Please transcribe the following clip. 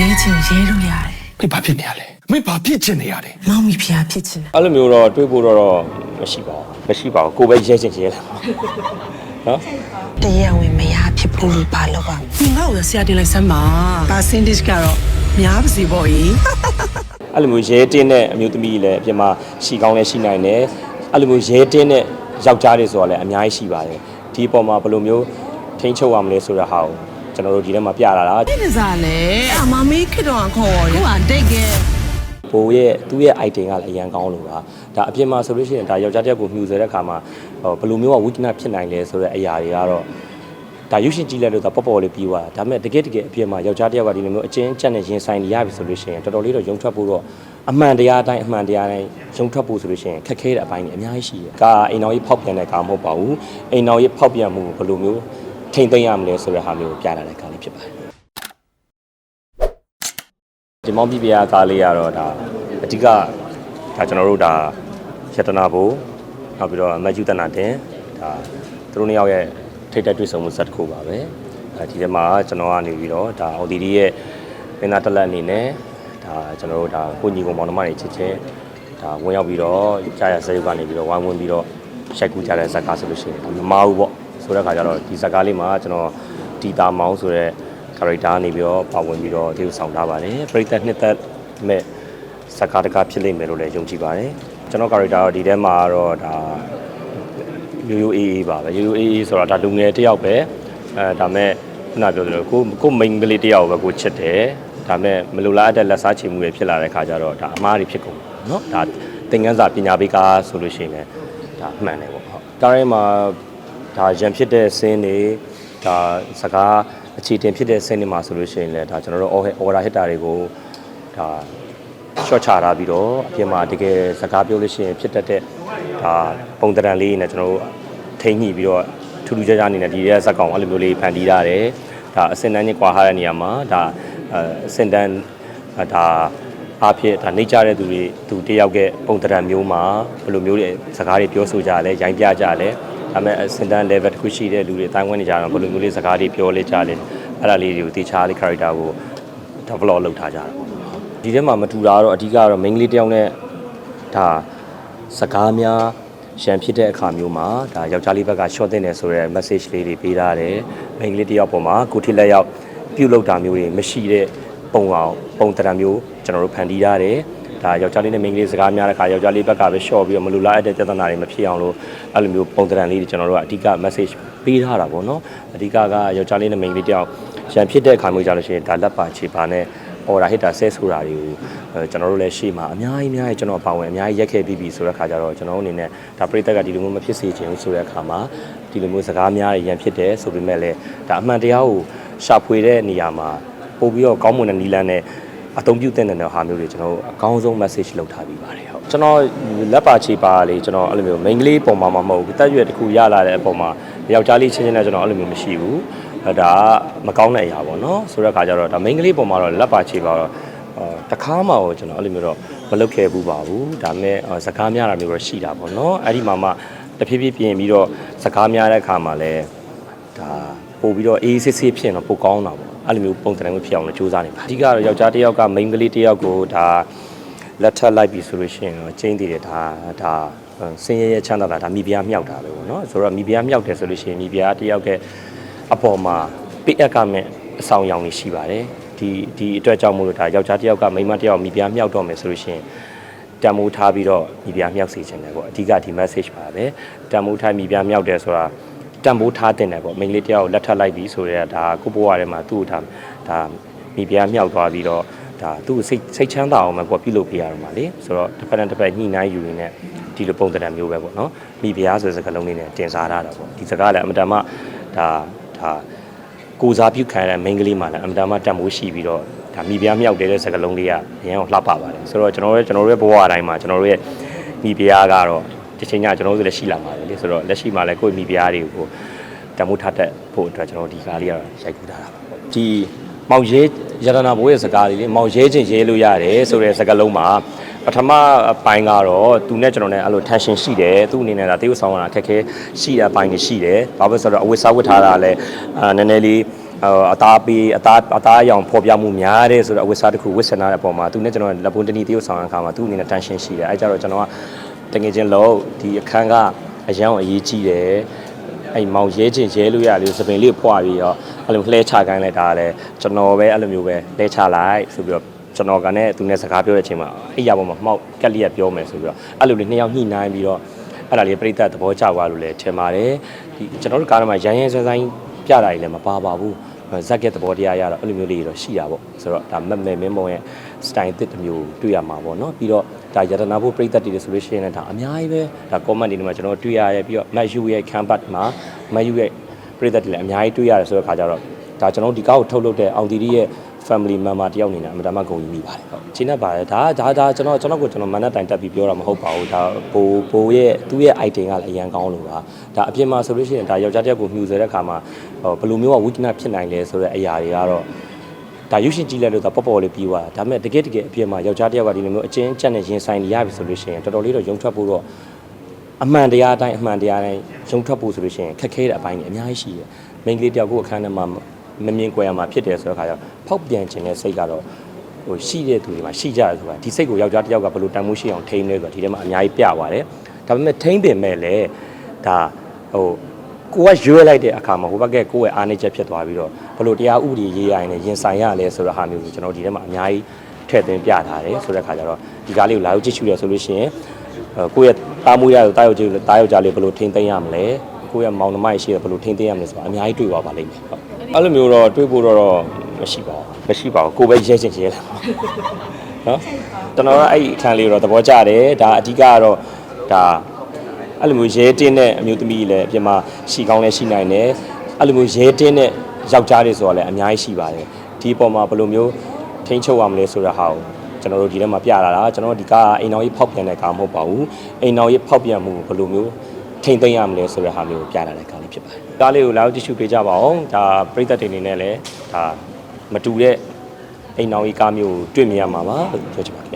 ရဲချင်းရဲလို့ရတယ်မင်းဘာဖြစ်နေရလဲမင်းဘာဖြစ်ချင်နေရလဲမောင်မီဖျားဖြစ်ချင်တယ်အဲ့လိုမျိုးတော့တွေးဖို့တော့တော့မရှိပါဘူးမရှိပါဘူးကိုယ်ပဲရဲချင်ရဲလာပါနော်တရားဝင်မရဖြစ်ဖို့လို့ပါလို့ပါဒီငါ့ကိုဆရာတင်လိုက်စမ်းပါပါစင်တစ်ကတော့များပါစေပေါ့ကြီးအဲ့လိုမျိုးရဲတင်းတဲ့အမျိုးသမီးလည်းအပြင်မှာရှီကောင်းလည်းရှိနိုင်တယ်အဲ့လိုမျိုးရဲတင်းတဲ့ယောက်ျားတွေဆိုတာလည်းအများကြီးရှိပါတယ်ဒီအပေါ်မှာဘယ်လိုမျိုးထိန်းချုပ်ရမလဲဆိုတဲ့ဟာကို ကျွန်တော်တို့ဒီထဲမှာပြလာတာဒီကစားလေအမမေးခတော့ခေါ်ရဟိုကတိတ်ကဲဘိုးရဲ့သူ့ရဲ့ item ကလည်းအရန်ကောင်းလို့ပါဒါအပြင်မှာဆိုလို့ရှိရင်ဒါယောက်ျားတစ်ယောက်ကိုမြှူဆွဲတဲ့ခါမှာဟိုဘယ်လိုမျိုးကဝိကနာဖြစ်နိုင်လဲဆိုတဲ့အရာတွေကတော့ဒါရုပ်ရှင်ကြည့်လိုက်လို့ဒါပေါ့ပေါ့လေးပြီးသွားတာဒါပေမဲ့တကယ်တကယ်အပြင်မှာယောက်ျားတစ်ယောက်ကဒီလိုမျိုးအချင်းအကျက်နဲ့ရင်ဆိုင်နေရပြီဆိုလို့ရှိရင်တော်တော်လေးတော့ယုံထွက်ဖို့တော့အမှန်တရားအတိုင်းအမှန်တရားတိုင်းယုံထွက်ဖို့ဆိုလို့ရှိရင်ခက်ခဲတဲ့အပိုင်းတွေအများကြီးရှိတယ်။ကာအိမ်တော်ကြီးဖောက်ပြန်တဲ့ကာမဟုတ်ပါဘူး။အိမ်တော်ကြီးဖောက်ပြန်မှုကိုဘယ်လိုမျိုး ထိမ့်သိမ်းရမလဲဆိုတဲ့ဟာမျိုးကိုပြလာတဲ့ကားလေးဖြစ်ပါတယ်။ဒီမောင်ပြပြကားလေးကတော့ဒါအဓိကဒါကျွန်တော်တို့ဒါယတနာဘိုးနောက်ပြီးတော့မယူတနာတင်ဒါသူတို့နှစ်ယောက်ရဲ့ထိတ်တက်တွေ့ဆုံမှုဇက်တစ်ခုပါပဲအဲဒီထဲမှာကျွန်တော်ကနေပြီးတော့ဒါအော်ဒီဒီရဲ့ပင်နာတက်လက်အနေနဲ့ဒါကျွန်တော်တို့ဒါကိုညီကောင်မောင်နှမတွေချစ်ချင်းဒါဝင်ရောက်ပြီးတော့ကြာရစရုပ်ကနေပြီးတော့ဝိုင်းဝန်းပြီးတော့ရှိုက်ကူကြတဲ့ဇက်ကားဆိုလို့ရှိရင်မမဘူးပေါ့ ဆိုတဲ့ခါကျတော့ဒီဇက်ကားလေးမှာကျွန်တော်တီတာမောင်ဆိုတဲ့ character နေပြီးတော့ပါဝင်ပြီးတော့ဒီကိုဆောင်ထားပါတယ်ပရိသတ်နှစ်သက်မဲ့ဇက်ကားတကားဖြစ်လိမ့်မယ်လို့လည်းယုံကြည်ပါတယ်ကျွန်တော် character တော့ဒီထဲမှာတော့ဒါ ရိုးရိုးအေးအေးပါပဲရိုးရိုးအေးအေးဆိုတော့ဒါလူငယ်တစ်ယောက်ပဲအဲဒါမဲ့ခုနပြောသလိုကိုကိုမိန်းကလေးတစ်ယောက်ပဲကိုချစ်တယ်ဒါမဲ့မလိုလားအပ်တဲ့လက်စားချေမှုတွေဖြစ်လာတဲ့ခါကျတော့ဒါအမားတွေဖြစ်ကုန်တယ်เนาะဒါသင်ခန်းစာပညာပေးကားဆိုလို့ရှိရင်လည်းဒါအမှန်တယ်ပေါ့ဟုတ်ဒါရဲမှာ ဒါရန်ဖြစ်တဲ့ဆင်းတွေဒါစကားအခြေတင်ဖြစ်တဲ့ဆင်းတွေမှာဆိုလို့ရှိရင်လည်းဒါကျွန်တော်တို့ order hitter တွေကိုဒါ short ချထားပြီးတော့အပြင်မှာတကယ်စကားပြောလို့ရှိရင်ဖြစ်တတ်တဲ့ဒါပုံတံတန်လေးနဲ့ကျွန်တော်တို့ထိမ့်ညှိပြီးတော့ထူးထူးခြားခြားအနေနဲ့ဒီရဲ့ဇက်ကောင်အဲ့လိုမျိုးလေးဖန်တီးရတယ်ဒါအစင်တန်းကြီးကွာထားတဲ့နေရာမှာဒါအစင်တန်းဒါအားဖြင့်ဒါနေကြတဲ့သူတွေသူတယောက်ကပုံတံတန်မျိုးမှာဘယ်လိုမျိုးတွေစကားတွေပြောဆိုကြလဲရိုင်းပြကြလဲ ဒါပေမဲ့အစင်တန်း level တစ်ခုရှိတဲ့လူတွေအတိုင်းဝင်နေကြတော့ဘယ်လိုမျိုးလေးစကားတွေပြောလဲကြလဲအဲ့ဒါလေးတွေကိုတေချာလေး character ကို develop လုပ်ထားကြတာပေါ့ဒီထဲမှာမတူတာကတော့အဓိကကတော့မိန်းကလေးတစ်ယောက်နဲ့ဒါစကားများရန်ဖြစ်တဲ့အခါမျိုးမှာဒါယောက်ျားလေးဘက်က short တင်တယ်ဆိုတဲ့ message လေးတွေပေးထားတယ်မိန်းကလေးတစ်ယောက်ပေါ်မှာကိုထိလက်ရောက်ပြုတ်လောက်တာမျိုးတွေမရှိတဲ့ပုံအောင်ပုံတရံမျိုးကျွန်တော်တို့ဖန်တီးထားတယ် ဒါယောက်ျားလေးနဲ့မိန်းကလေးစကားများတဲ့အခါယောက်ျားလေးဘက်ကပဲ short ပြီးတော့မလူလားအပ်တဲ့ပြဿနာတွေမဖြစ်အောင်လို့အဲ့လိုမျိုးပုံတရံလေးတွေကျွန်တော်တို့ကအဓိက message ပေးထားတာပေါ့နော်အဓိကကယောက်ျားလေးနဲ့မိန်းကလေးတစ်ယောက်ရန်ဖြစ်တဲ့အခါမျိုးကြလို့ရှိရင်ဒါလက်ပါခြေပါနဲ့ order hitter ဆဲဆိုတာတွေကိုအဲကျွန်တော်တို့လည်းရှေ့မှာအများကြီးအများကြီးကျွန်တော်ပါဝင်အများကြီးရက်ခဲ့ပြီးပြီဆိုတဲ့ခါကျတော့ကျွန်တော်တို့အနေနဲ့ဒါပရိသတ်ကဒီလိုမျိုးမဖြစ်စေချင်ဘူးဆိုတဲ့အခါမှာဒီလိုမျိုးစကားများရရန်ဖြစ်တယ်ဆိုပေမဲ့လည်းဒါအမှန်တရားကိုရှာဖွေတဲ့နေရာမှာပို့ပြီးတော့ကောင်းမွန်တဲ့နီလန်းနဲ့ အသုံးပြုတဲ့တဲ့ဟာမျိုးတွေကျွန်တော်တို့အကောင်းဆုံး message လုပ်ထားပြီးပါတယ်ဟုတ်ကျွန်တော်လက်ပါချေပါလေးကျွန်တော်အဲ့လိုမျိုး main ကလေးပုံမှာမမဟုတ်ဘူးတက်ရွယ်တစ်ခုရလာတဲ့အပေါ်မှာယောက်ျားလေးချင်းချင်းနဲ့ကျွန်တော်အဲ့လိုမျိုးမရှိဘူးအဲဒါကမကောင်းတဲ့အရာပေါ့နော်ဆိုတဲ့အခါကျတော့ဒါ main ကလေးပုံမှာတော့လက်ပါချေပါတော့အာတခါမှကိုကျွန်တော်အဲ့လိုမျိုးတော့မလုပ်ခဲ့ဘူးပါဘူးဒါပေမဲ့အာစကားများတာမျိုးတော့ရှိတာပေါ့နော်အဲ့ဒီမှာမှတဖြည်းဖြည်းပြင်ပြီးတော့စကားများတဲ့အခါမှာလည်း ဒါပို့ပြီးတော့အေးဆေးဆေးဖြစ်ရင်တော့ပိုကောင်းတာပေါ့အဲ့လိုမျိုးပုံစံမျိုးဖြစ်အောင်လည်းစူးစမ်းနေပါအဓိကတော့ယောက်ျားတစ်ယောက်ကမိန်းကလေးတစ်ယောက်ကိုဒါလက်ထပ်လိုက်ပြီဆိုလို့ရှိရင်တော့ကျင်းတည်တယ်ဒါဒါစင်ရရချမ်းသာတာဒါမိဖုရားမြောက်တာပဲပေါ့နော်ဆိုတော့မိဖုရားမြောက်တယ်ဆိုလို့ရှိရင်မိဖုရားတစ်ယောက်ကအပေါ်မှာပိအက်ကမဲ့အဆောင်အယောင်တွေရှိပါတယ်ဒီဒီအတွက်ကြောင့်မို့လို့ဒါယောက်ျားတစ်ယောက်ကမိန်းမတစ်ယောက်မိဖုရားမြောက်တော့မယ်ဆိုလို့ရှိရင်တံမိုးထားပြီးတော့မိဖုရားမြောက်စေခြင်းတယ်ပေါ့အဓိကဒီ message ပါပဲတံမိုးထားမိဖုရားမြောက်တယ်ဆိုတာ တံမိုးထားတင်တယ်ပေါ့မိန်းကလေးတယောက်ကိုလက်ထပ်လိုက်ပြီးဆိုတော့ဒါကိုဘွားထဲမှာသူ့ကိုဒါဒါမိဖုရားမြောက်သွားပြီးတော့ဒါသူ့ကိုစိတ်စိတ်ချမ်းသာအောင်ပဲကိုပြုလုပ်ပေးရတော့မှာလေဆိုတော့တစ်ဖက်နဲ့တစ်ဖက်ညှိနှိုင်းယူရင်းနဲ့ဒီလိုပုံသဏ္ဍာန်မျိုးပဲပေါ့နော်မိဖုရားဆိုတဲ့စကားလုံးလေးနဲ့တင်စားထားတာပေါ့ဒီစကားလည်းအမတန်မှဒါဒါကိုစားပြုခံရတဲ့မိန်းကလေးမှလည်းအမတန်မှတန်မိုးရှိပြီးတော့ဒါမိဖုရားမြောက်တယ်တဲ့စကားလုံးလေးကအရင်ကလှပပါတယ်ဆိုတော့ကျွန်တော်တို့ကျွန်တော်တို့ရဲ့ဘဝအတိုင်းမှာကျွန်တော်တို့ရဲ့မိဖုရားကတော့ တစ်ချိန်ညကျွန်တော်တို့လည်းရှိလာပါတယ်လေဆိုတော့လက်ရှိမှာလည်းကိုယ့်မိဖုရားတွေကိုတန်မိုးထားတတ်ဖို့အတွက်ကျွန်တော်ဒီကားလေးကတော့ရိုက်ကူးထားတာပါပေါ့ဒီမောင်ရဲရတနာဘိုးရဲ့စကားလေးလေမောင်ရဲချင်းရဲလို့ရတယ်ဆိုတဲ့စကားလုံးမှာပထမပိုင်းကတော့သူနဲ့ကျွန်တော်နဲ့အဲ့လို tension ရှိတယ်သူ့အနေနဲ့ဒါတေးဥဆောင်ရတာခက်ခဲရှိတဲ့အပိုင်းတွေရှိတယ်ဘာဖြစ်လို့ဆိုတော့အဝတ်စားဝတ်ထားတာလည်းအာနည်းနည်းလေးအသားပေးအသားအသားအရောင်ဖော်ပြမှုများတယ်ဆိုတော့အဝတ်စားတစ်ခုဝတ်ဆင်ထားတဲ့အပေါ်မှာသူနဲ့ကျွန်တော်လက်ပွန်းတနီတရုပ်ဆောင်ရတဲ့အခါမှာသူ့အနေနဲ့ tension ရှိတယ်အဲကြတော့ကျွန်တော်က တကယ်ချင်းလို့ဒီအခန်းကအရန်အရေးကြီးတယ်အဲ့မောင်ရဲချင်းရဲလို့ရလို့စပင်လေးဖွာပြီးတော့အဲ့လိုလှဲချခိုင်းလိုက်တာလည်းကျွန်တော်ပဲအဲ့လိုမျိုးပဲလှဲချလိုက်ဆိုပြီးတော့ကျွန်တော်ကလည်းသူနဲ့စကားပြောတဲ့အချိန်မှာအဲ့ရပေါ်မှာမှောက်ကက်လျက်ပြောမယ်ဆိုပြီးတော့အဲ့လိုလေးနှစ်ယောက်ညှိနှိုင်းပြီးတော့အဲ့ဒါလေးပြိတ္တသဘောကျသွားလို့လည်းထင်ပါတယ်ဒီကျွန်တော်တို့ကားထဲမှာရန်ရန်ဆန်းဆန်းပြတာကြီးလည်းမပါပါဘူး ဇက်ကက်သဘောတရားရတော့အဲ့လိုမျိုးလေးတော့ရှိတာပေါ့ဆိုတော့ဒါမက်မဲမင်းမုံရဲ့ style တစ်တစ်မျိုးတွေ့ရမှာပေါ့နော်ပြီးတော့ဒါယတနာဖို့ပြိတ္တတွေဆိုလို့ရှိရင်လည်းဒါအများကြီးပဲဒါ comment တွေမှာကျွန်တော်တွေ့ရရဲ့ပြီးတော့ Matt Yu ရဲ့ campus မှာ Matt Yu ရဲ့ပြိတ္တတွေလည်းအများကြီးတွေ့ရတယ်ဆိုတဲ့ခါကျတော့ ဒါကျွန်တော်ဒီကားကိုထုတ်လုပ်တဲ့အောင်တီရီရဲ့ family member တယောက်အနေနဲ့အမတမဂုဏ်ယူမိပါတယ်ဟုတ်ချိန်နဲ့ပါတယ်ဒါဒါဒါကျွန်တော်ကျွန်တော်ကိုကျွန်တော်မန်နဲ့တိုင်တက်ပြီးပြောတာမဟုတ်ပါဘူးဒါဘိုးဘိုးရဲ့သူ့ရဲ့ item ကလည်းအရန်ကောင်းလို့ပါဒါအပြင်မှာဆိုလို့ရှိရင်ဒါယောက်ျားတစ်ယောက်ကိုမြှူဆွဲတဲ့ခါမှာဟိုဘယ်လိုမျိုးက weakness ဖြစ်နိုင်လဲဆိုတဲ့အရာတွေကတော့ဒါရုပ်ရှင်ကြည့်လိုက်လို့ဒါပေါ့ပေါ့လေးပြီးသွားတာဒါပေမဲ့တကယ်တကယ်အပြင်မှာယောက်ျားတစ်ယောက်ကဒီလိုမျိုးအချင်းအကျက်နဲ့ရင်ဆိုင်နေရပြီဆိုလို့ရှိရင်တော်တော်လေးတော့ယုံထွက်ဖို့တော့အမှန်တရားအတိုင်းအမှန်တရားတိုင်းယုံထွက်ဖို့ဆိုလို့ရှိရင်ခက်ခဲတဲ့အပိုင်းတွေအများကြီးရှိတယ်မိန်းကလေးတစ်ယောက်ကိုအခန်းထဲမှာ မမြင်ကွယ်ရမှာဖြစ်တယ်ဆိုတဲ့ခါကျတော့ဖောက်ပြန်ခြင်းတဲ့စိတ်ကတော့ဟိုရှိတဲ့သူတွေမှာရှိကြတယ်ဆိုတာဒီစိတ်ကိုယောက်ျားတစ်ယောက်ကဘယ်လိုတန်မိုးရှိအောင်ထိန်းလဲဆိုတာဒီထဲမှာအများကြီးပြပါတယ်ဒါပေမဲ့ထိန်းပင်မဲ့လည်းဒါဟိုကိုကရွေးလိုက်တဲ့အခါမှာဟိုဘက်ကကိုယ့်ရဲ့အားနည်းချက်ဖြစ်သွားပြီးတော့ဘယ်လိုတရားဥပဒေရေးရရင်လည်းရင်ဆိုင်ရလဲဆိုတဲ့ဟာမျိုးကိုကျွန်တော်ဒီထဲမှာအများကြီးထည့်သွင်းပြထားတယ်ဆိုတဲ့ခါကျတော့ဒီကားလေးကိုလာရောက်ကြည့်ရှုရဆိုလို့ရှိရင်အဲကိုယ့်ရဲ့တားမွေးရတာယောက်ျားတားယောက်ျားလေးဘယ်လိုထိန်းသိမ်းရမလဲကိုယ့်ရဲ့မောင်နှမရှိရဘယ်လိုထိန်းသိမ်းရမလဲဆိုတာအများကြီးတွေ့ပါပါလိမ့်မယ်ဟုတ် အဲ့လိုမျိုးတော့တွေးဖို့တော့မရှိပါဘူးမရှိပါဘူးကိုယ်ပဲရဲချင်ရဲလာပါနော်ကျွန်တော်ကအဲ့ဒီအခန်းလေးကိုတော့သဘောကျတယ်ဒါအဓိကကတော့ဒါအဲ့လိုမျိုးရဲတင်းတဲ့အမျိုးသမီးလည်းအပြင်မှာရှီကောင်းလည်းရှိနိုင်တယ်အဲ့လိုမျိုးရဲတင်းတဲ့ယောက်ျားတွေဆိုတော့လည်းအများကြီးရှိပါတယ်ဒီအပေါ်မှာဘယ်လိုမျိုးထိန်းချုပ်ရမလဲဆိုတဲ့ဟာကိုကျွန်တော်တို့ဒီထဲမှာပြလာတာကျွန်တော်တို့ဒီကားအိမ်တော်ကြီးဖောက်ပြန်တဲ့ကားမဟုတ်ပါဘူးအိမ်တော်ကြီးဖောက်ပြန်မှုကိုဘယ်လိုမျိုး ထိမ့်သိမ်းရမလဲဆိုတဲ့ဟာမျိုးကိုပြလာတဲ့ကားလေးဖြစ်ပါတယ်ကားလေးကိုလာရောက်ကြည့်ရှုပေးကြပါအောင်ဒါပရိသတ်တွေအနေနဲ့လည်းဒါမတူတဲ့အိမ်တော်ကြီးကားမျိုးကိုတွေ့မြင်ရမှာပါလို့ပြောချင်ပါတယ်